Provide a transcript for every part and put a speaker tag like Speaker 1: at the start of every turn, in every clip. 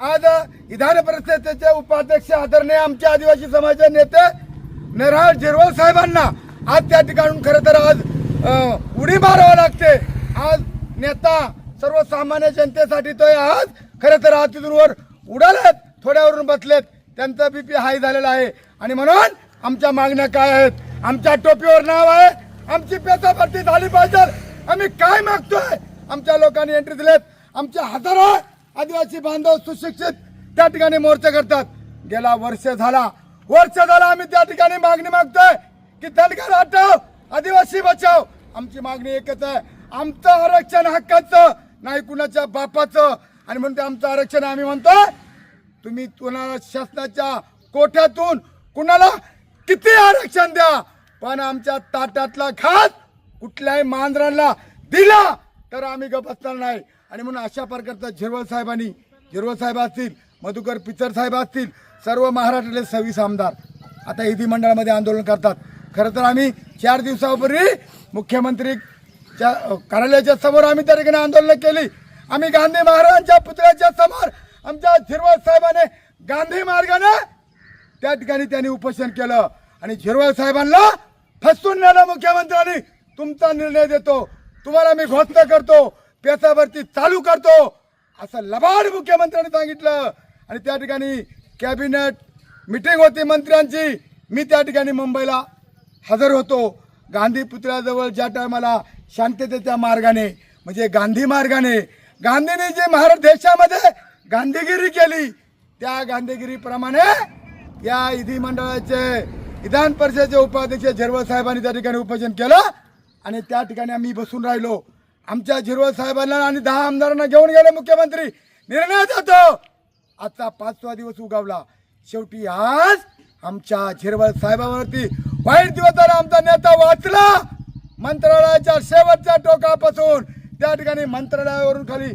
Speaker 1: आज विधान परिषदेचे उपाध्यक्ष आदरणीय आमच्या आदिवासी समाजाचे नेते नरहर जिरवल साहेबांना आज त्या ठिकाणून खरं तर आज उडी मारावं लागते. आज नेता सर्वसामान्य जनतेसाठी तो आज खरं तर आज तिथून वर उडालेत थोड्यावरून बसलेत. त्यांचा बीपी हाय झालेला आहे. आणि म्हणून आमच्या मागण्या काय आहेत? आमच्या टोपीवर नाव आहे. आमची पेचापट्टी झाली पाहिजे. आम्ही काय मागतोय? आमच्या लोकांनी एंट्री दिलेत. आमच्या हजारो आदिवासी बांधव सुशिक्षित त्या ठिकाणी मोर्चा करतात. गेला वर्ष झाला. वर्ष झाला आम्ही त्या ठिकाणी मागणी मागतोय की दलगार हटाव आदिवासी बचाव. आमची मागणी एकच आहे. आमचं आरक्षण हक्काचं नाही कुणाच्या बापाचं. आणि म्हणते आमचं आरक्षण आम्ही म्हणतोय तुम्ही कुणाला शासनाच्या कोठ्यातून कुणाला किती आरक्षण द्या? पण आमच्या ताटातला घास कुठल्याही मांजराला दिला तर आम्ही गप नाही. आणि म्हणून अशा प्रकारचा झिरवळ साहेबांनी झिरवळ साहेब असतील मधुकर पिचर साहेब असतील सर्व महाराष्ट्रातले सव्वीस आमदार आता विधिमंडळामध्ये आंदोलन करतात. खरं तर आम्ही चार दिवसापूर्वी मुख्यमंत्रीच्या कार्यालयाच्या समोर आम्ही त्या ठिकाणी आंदोलन केली. आम्ही गांधी महाराजांच्या पुतळ्याच्या समोर आमच्या झिरवळ साहेबाने गांधी मार्गाने त्या ठिकाणी त्यांनी उपोषण केलं. आणि झिरवळ साहेबांना फसवून नेलं मुख्यमंत्र्यांनी. तुमचा निर्णय देतो. तुम्हाला मी घोषणा करतो. पेचावरती चालू करतो असं लबाड मुख्यमंत्र्यांनी सांगितलं. आणि त्या ठिकाणी कॅबिनेट मिटिंग होती मंत्र्यांची. मी त्या ठिकाणी मुंबईला हजर होतो. गांधी पुतळ्याजवळ ज्या टायमाला शांततेच्या मार्गाने म्हणजे गांधी मार्गाने गांधीने जे महाराष्ट्र देशामध्ये गांधीगिरी केली त्या गांधीगिरीप्रमाणे या विधिमंडळाचे विधान परिषदेचे उपाध्यक्ष झिरवळ साहेबांनी त्या ठिकाणी उपोषण केलं. आणि त्या ठिकाणी आम्ही बसून राहिलो. आमच्या झिरवळ साहेबांना आणि दहा आमदारांना घेऊन गेले मुख्यमंत्री. निर्णय जातो आजचा पाचवा दिवस उगावला. शेवटी आज आमच्या झिरवळ साहेबावरती वाईट दिवस आमचा नेता वाचला. मंत्रालयाच्या शेवटच्या टोकापासून त्या ठिकाणी मंत्रालयावरून खाली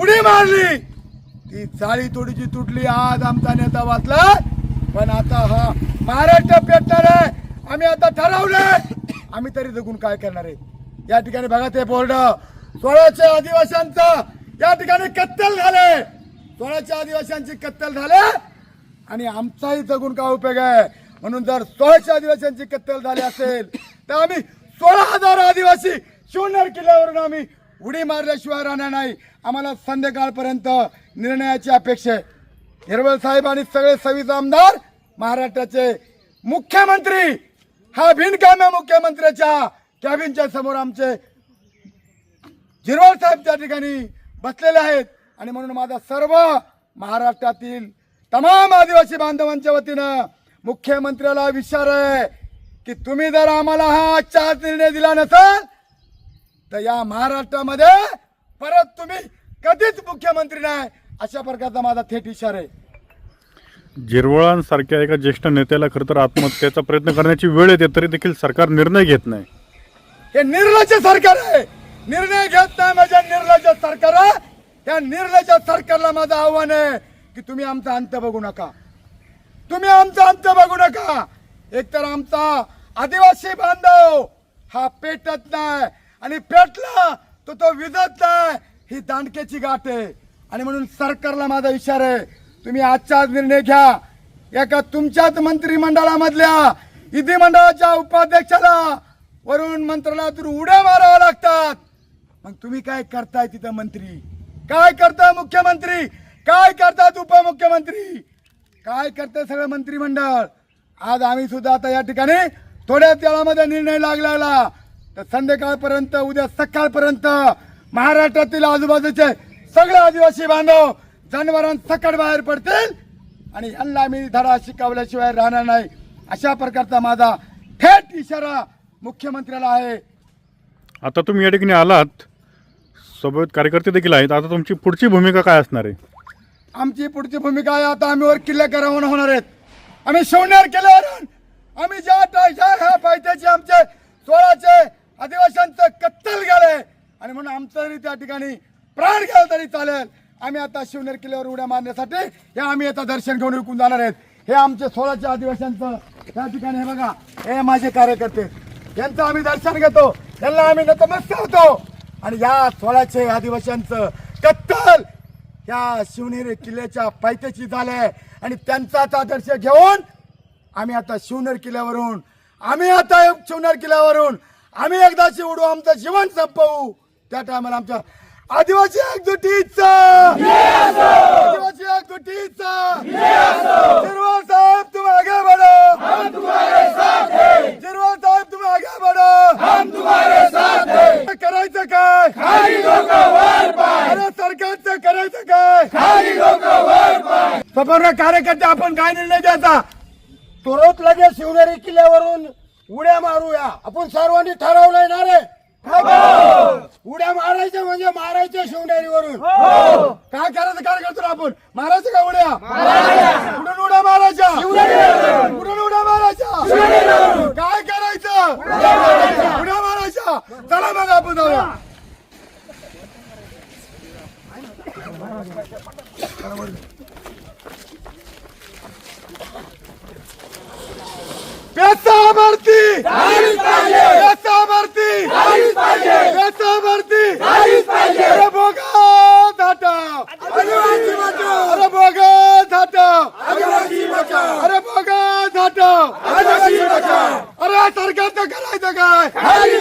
Speaker 1: उडी मारली. ती जाळी तोडीची तुटली. आज आमचा नेता वाचला. पण आता हा महाराष्ट्र पेटणार आहे. आम्ही आता ठरवलंय. आम्ही तरी जगून काय करणार आहे? या ठिकाणी बघा ते बोर्ड. सोळाच्या आदिवासींचं या ठिकाणी कत्तल झाले. सोळाच्या आदिवासींची कत्तल झाले. आणि आमचाही जगून काय उपयोग आहे? म्हणून जर सोळाच्या आदिवाशांची कत्तल झाली असेल तर आम्ही सोळा हजार आदिवासी शिवनेर किल्ल्यावरून आम्ही उडी मारल्याशिवाय राहणार नाही. आम्हाला संध्याकाळपर्यंत निर्णयाची अपेक्षा आहे. हिरवळ साहेब आणि सगळे सव्वीस आमदार महाराष्ट्राचे मुख्यमंत्री हा भिनकाम्या मुख्यमंत्र्याच्या कॅबिनच्या समोर आमचे झिरवळ साहेब त्या ठिकाणी बसलेले आहेत. आणि म्हणून माझा सर्व महाराष्ट्रातील तमाम आदिवासी बांधवांच्या वतीनं मुख्यमंत्र्याला विचार आहे की तुम्ही जर आम्हाला हा आजचा निर्णय दिला नसाल तर या महाराष्ट्रामध्ये परत तुम्ही कधीच मुख्यमंत्री नाही अशा प्रकारचा माझा थेट इशारा आहे.
Speaker 2: जिरवळांसारख्या एका ज्येष्ठ नेत्याला खरं तर आत्महत्येचा प्रयत्न करण्याची वेळ येते तरी देखील सरकार निर्णय घेत नाही.
Speaker 1: हे निर्लज्ज सरकार आहे. निर्णय घेत नाही माझ्या निर्लज्ज सरकार. या निर्लज्ज सरकारला माझं आव्हान आहे की तुम्ही आमचा अंत बघू नका. तुम्ही आमचा अंत बघू नका. एकतर आमचा आदिवासी बांधव हा पेटत नाही आणि पेटला तो तो विजत नाही ही दांडकेची गाठ आहे. आणि म्हणून सरकारला माझा इशारा आहे तुम्ही आजचा निर्णय घ्या. एका तुमच्याच मंत्रिमंडळामधल्या विधिमंडळाच्या उपाध्यक्षाला वरून मंत्रालयातून उड्या माराव्या लागतात. मग तुम्ही काय करताय तिथं मंत्री? काय करताय मुख्यमंत्री? काय करतात उपमुख्यमंत्री? काय करताय सगळं मंत्रिमंडळ? आज आम्ही सुद्धा आता या ठिकाणी थोड्या वेळामध्ये निर्णय लागलेला. तर संध्याकाळपर्यंत उद्या सकाळपर्यंत महाराष्ट्रातील आजूबाजूचे सगळे आदिवासी बांधव जनावरांसकट बाहेर पडतील आणि यांना मी धडा शिकवल्याशिवाय राहणार नाही. अशा प्रकारचा माझा थेट इशारा मुख्यमंत्र्याला आहे.
Speaker 2: आता तुम्ही या ठिकाणी आलात. सोबत कार्यकर्ते देखील आहेत. आता तुमची पुढची भूमिका काय असणार आहे?
Speaker 1: आमची पुढची भूमिका आहे. आता आम्ही वर किल्ले करावून होणार आहेत. आम्ही शिवनेर किल्ल्यावरून आम्ही ज्या टा- ज्या ह्या पायथ्याचे आमचे सोळाचे आदिवासींचं कत्तल गेले आणि म्हणून आमचं तरी त्या ठिकाणी प्राण गेलं तरी चालेल. आम्ही आता शिवनेर किल्ल्यावर उड्या मारण्यासाठी हे आम्ही आता दर्शन घेऊन विकून जाणार आहेत. हे आमचे सोळाच्या आदिवासींचं त्या ठिकाणी हे बघा. हे माझे कार्यकर्ते. यांचं आम्ही दर्शन घेतो. त्यांना आम्ही नतमस्त होतो. आणि या सोळाचे आदिवासींचं कत्तल या शिवनेरी किल्ल्याच्या पायथ्याशी झालाय. आणि त्यांचाच आदर्श घेऊन आम्ही आता शिवनेर किल्ल्यावरून आम्ही आता शिवनेर किल्ल्यावरून आम्ही एकदा उडू आमचं जीवन संपवू. त्या टायमाला आमच्या आदिवासी एकजुटीचा आदिवासी एकजुटीचा. शिरवाळ साहेब तुम आगे बढ़ो शिरवाळ साहेब तुम आगे बढ़ो हम तुम्हारे साथ हैं करायचं काय खाली अरे सरकारचं करायचं काय खाली संपूर्ण कार्यकर्ते आपण काय निर्णय घ्यायचा?
Speaker 3: तुरंत लगेच शिवनेरी किल्ल्यावरून उड्या मारूया. आपण सर्वांनी ठरवलंय ना रे उड्या मारायच्या म्हणजे मारायच्या शिवनेरीवरून.
Speaker 1: काय करायचं काय करतो आपण? मारायचं का उड्या? कुठून उड्या मारायच्या? कुठून उड्या मारायच्या? काय करायचं? उड्या मारायच्या! चला मग आपण जाऊया. पैसा भरती पैसा भरती पैसा भरती अरे आदिवासी बचाव अरे आदिवासी बचाव अरे आदिवासी बचाव अरे सरकारचं करायचं काय? अरे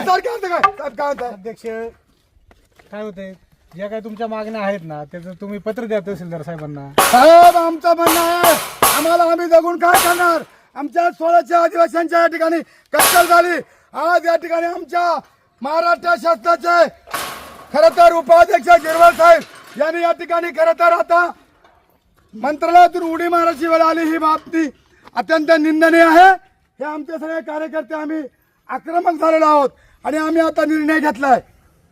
Speaker 1: सरकारचं काय? काय म्हणताय?
Speaker 4: अध्यक्ष काय होतंय? ज्या काही तुमच्या मागण्या आहेत ना त्याचं तुम्ही पत्र द्या तहसीलदार साहेबांना.
Speaker 1: साहेब आमचं म्हणणं आहे आम्हाला आम्ही जगून काय करणार? आमच्या सोळाच्या आदिवासींच्या या ठिकाणी कत्तल झाली. आज या ठिकाणी आमच्या महाराष्ट्र शासनाचे खर तर उपाध्यक्ष गिरवळ साहेब यांनी या ठिकाणी खर तर आता मंत्रालयातून उडी मारायची वेळ आली. ही बातमी अत्यंत निंदनीय आहे. हे आमचे सगळे कार्यकर्ते आम्ही आक्रमक झालेलो आहोत आणि आम्ही आता निर्णय घेतलाय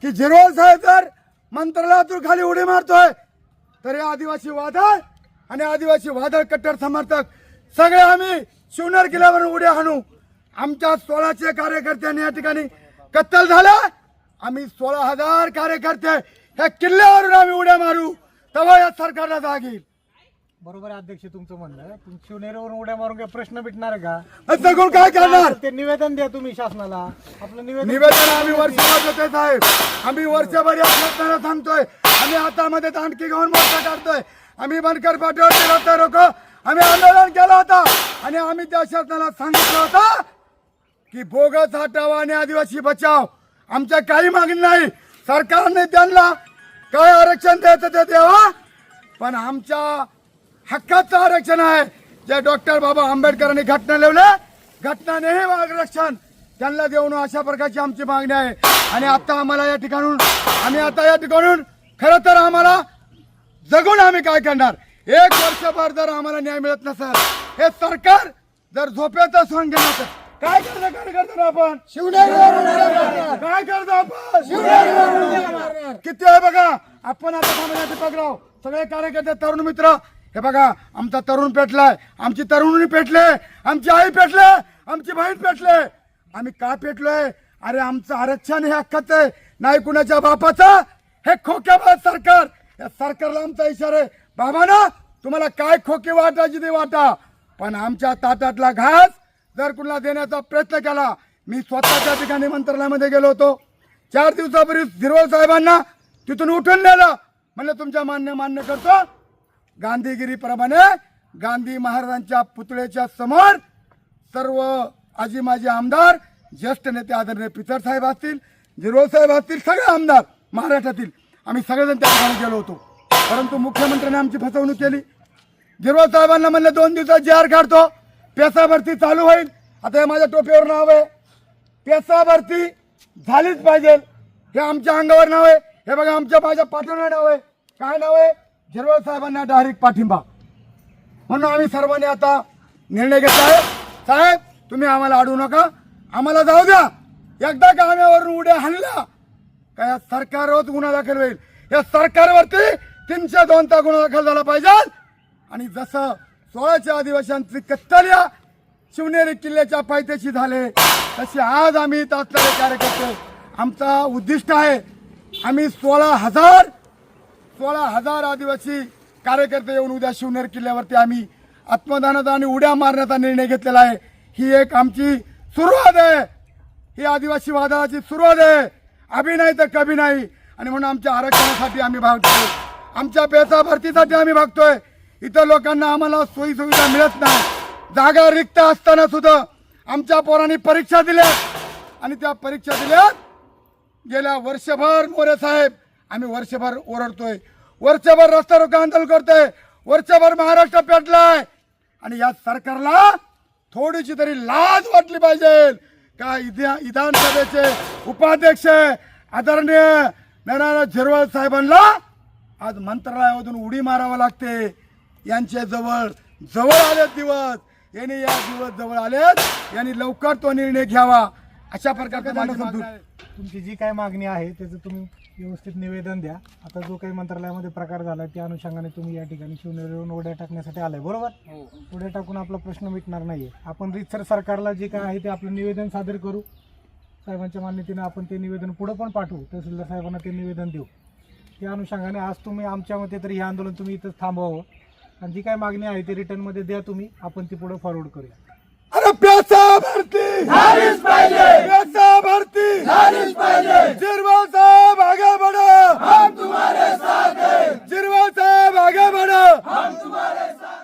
Speaker 1: की जिरवळ साहेब जर मंत्रालयातून खाली उडी मारतोय तर हे आदिवासी वादळ आणि आदिवासी वादळ कट्टर समर्थक सगळे आम्ही शिवनेर किल्ल्यावरून उड्या हाणू आमच्या सोळाशे कार्यकर्त्यांनी या ठिकाणी कत्तल झालं. आम्ही सोळा हजार कार्यकर्ते ह्या किल्ल्यावरून आम्ही उड्या मारू. तेव्हा या सरकारला जाग येईल.
Speaker 4: बरोबर आहे अध्यक्ष तुमचं म्हणणं पण शिवनेरीवरून उड्या मारून काही प्रश्न मिटणार आहे का?
Speaker 1: करून काय करणार?
Speaker 4: ते निवेदन द्या तुम्ही शासनाला. आपलं निवेदन
Speaker 1: निवेदन आम्ही वर्षभर देतोय साहेब. आम्ही वर्षभर या प्रश्नाला सांगतोय आम्ही हातामध्ये ताणकी घेऊन मोर्चा काढतोय. आम्ही बनकर पाठवते रोको आम्ही आंदोलन केलं होतं. आणि आम्ही त्या शासनाला सांगितलं होतं की बोगस हटावा आणि आदिवासी बचाव. आमच्या काही मागणी नाही. सरकारने त्यांना काय आरक्षण द्यायचं ते द्यावा. पण आमच्या हक्काचं आरक्षण आहे. जे डॉक्टर बाबा आंबेडकरांनी घटना लिवल्या घटनाने हे आरक्षण त्यांना देऊन अशा प्रकारची आमची मागणी आहे. आणि आता आम्हाला या ठिकाणून आम्ही आता या ठिकाणून खरं तर आम्हाला जगून आम्ही काय करणार? एक वर्षभर जर आम्हाला न्याय मिळत नसेल हे सरकार जर झोपेचं सण घेणार तर काय करणार काय करणार आपण? शिवनेरीवरून काय करतो आपण? किती आहे बघा आपण आता थांबल्या पकडाव राव सगळे कार्यकर्ते तरुण मित्र हे बघा आमचा तरुण पेटलाय आमची तरुणी पेटले आमची आई पेटले आमची बहीण पेटले. आम्ही का पेटलोय? अरे आमचं आरक्षण हे हक्काचं आहे. नाही कुणाच्या बापाचं? हे खोक्याबाज सरकार. या सरकारला आमचा इशारा आहे. बाबांनो तुम्हाला काय खोके वाटायची ते वाटा. पण आमच्या ताटातला घास जर कुणाला देण्याचा प्रयत्न केला मी स्वतः त्या ठिकाणी मंत्रालयामध्ये गेलो होतो. चार दिवसापूर्वी झिरवळ साहेबांना तिथून उठून नेलं. म्हणलं तुमच्या मान्य मान्य करतो गांधीगिरीप्रमाणे गांधी महाराजांच्या पुतळ्याच्या समोर सर्व आजी माजी आमदार ज्येष्ठ नेते आदरणीय पिचड साहेब असतील झिरवळ साहेब असतील सगळे आमदार महाराष्ट्रातील. आम्ही सगळेजण त्या ठिकाणी गेलो होतो. परंतु मुख्यमंत्र्यांनी आमची फसवणूक केली. जिरोळ साहेबांना म्हणलं दोन दिवसात जी आर काढतो. पेसा भरती चालू होईल. आता हे माझ्या टोपीवर नाव आहे. पेसा भरती झालीच पाहिजे. हे आमच्या अंगावर नाव आहे. हे बघा आमच्या माझ्या पाठीवर नाव आहे. काय नाव आहे? झिरवळ साहेबांना डायरेक्ट पाठिंबा. म्हणून आम्ही सर्वांनी आता निर्णय घेतला आहे. साहेब तुम्ही आम्हाला अडवू नका. आम्हाला जाऊ द्या. एकदा का उड्या हाणल्या? का या सरकारवर गुन्हा दाखल होईल? या सरकारवरती तीनशे दोनचा गुन्हा दाखल झाला पाहिजे. आणि जसं सोळाच्या आदिवासींची कत्तल्या शिवनेरी किल्ल्याच्या पायथ्याशी झाले तसे आज आम्ही इथं असलेले कार्यकर्ते आमचा उद्दिष्ट आहे आम्ही सोळा हजार सोळा हजार आदिवासी कार्यकर्ते येऊन उद्या शिवनेर किल्ल्यावरती आम्ही आत्मदानाचा आणि उड्या मारण्याचा निर्णय घेतलेला आहे. ही एक आमची सुरुवात आहे. ही आदिवासी वादळाची सुरुवात आहे. अभिनय तर कभी नाही. आणि म्हणून आमच्या आरक्षणासाठी आम्ही भाग देतो आमच्या पेसा भरतीसाठी आम्ही मागतोय इथं लोकांना आम्हाला सोयी सुविधा मिळत नाही. जागा रिक्त असताना सुद्धा आमच्या पोरांनी परीक्षा दिल्या आणि त्या परीक्षा दिल्यात. गेल्या वर्षभर मोरे साहेब आम्ही वर्षभर ओरडतोय. वर्षभर रस्ता रोको आंदोलन करतोय. वर्षभर महाराष्ट्र पेटलाय. आणि या सरकारला थोडीशी तरी लाज वाटली पाहिजे. का इथे विधानसभेचे उपाध्यक्ष आदरणीय नारायण झिरवळ साहेबांना आज मंत्रालयामधून उडी मारावं लागते. यांचे जवळ जवळ आलेत दिवस. यांनी या दिवस जवळ आलेत. यांनी लवकर तो निर्णय घ्यावा. अशा प्रकारचा माझी.
Speaker 4: तुमची जी काय मागणी आहे त्याचं तुम्ही व्यवस्थित निवेदन द्या. आता जो काही मंत्रालयामध्ये प्रकार झाला त्या अनुषंगाने तुम्ही या ठिकाणी शिवनेरीवरून उड्या टाकण्यासाठी आलाय. बरोबर? उड्या टाकून आपला प्रश्न मिटणार नाहीये. आपण रितसर सरकारला जे काय आहे ते आपलं निवेदन सादर करू. साहेबांच्या मान्यतेने आपण ते निवेदन पुढे पण पाठवू. तहसीलदार साहेबांना ते निवेदन देऊ. या अनुषंगाने आज तुम्ही आमच्या मते तरी हे आंदोलन तुम्ही इथं थांबवावं. आणि जी काय मागणी आहे ती रिटर्नमध्ये द्या तुम्ही. आपण ती पुढे फॉरवर्ड करूया.
Speaker 1: अरे प्यासा भरती! झालीच पाहिजे! प्यासा भरती! झालीच पाहिजे! बडा साहेब भागा बडा साथ साथ